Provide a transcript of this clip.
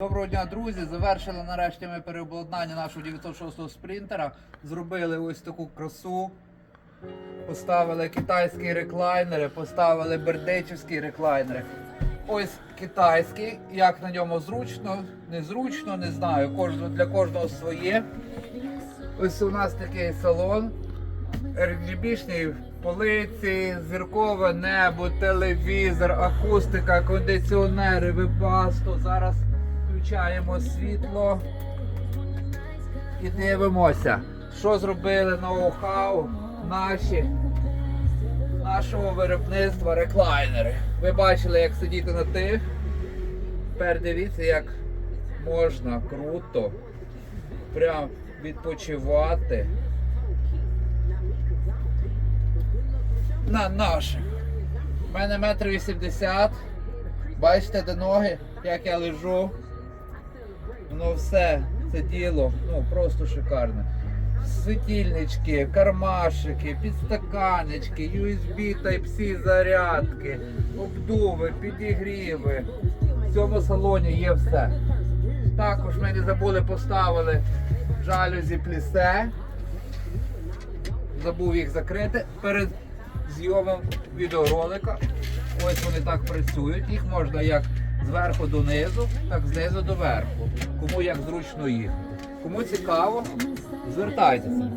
Доброго дня, друзі! Завершили нарешті ми переобладнання нашого 906 спринтера. Зробили ось таку красу. Поставили китайські реклайнери, поставили бердичівські реклайнери. Ось китайський, як на ньому зручно, незручно, не знаю. Кожного, для кожного своє. Ось у нас такий салон. RGB-шні полиці, зіркове небо, телевізор, акустика, кондиціонери, вебасто. Зараз включаємо світло і дивимося, що зробили ноу-хау наші, нашого виробництва реклайнери. Ви бачили, як сидіти на тих. Тепер дивіться, як можна круто прям відпочивати. на наших. У мене метр вісімдесят. Бачите, де ноги, як я лежу. Воно все, це діло, ну просто шикарне. Світильнички, кармашики, підстаканечки, USB Type-C зарядки, обдуви, підігріви. В цьому салоні є все. Також ми не забули поставили жалюзі плісе забув їх закрити перед зйомом відеоролика. Ось вони так працюють. Їх можна як зверху донизу, так знизу до верху. Кому як зручно їх. Кому цікаво, звертайтеся.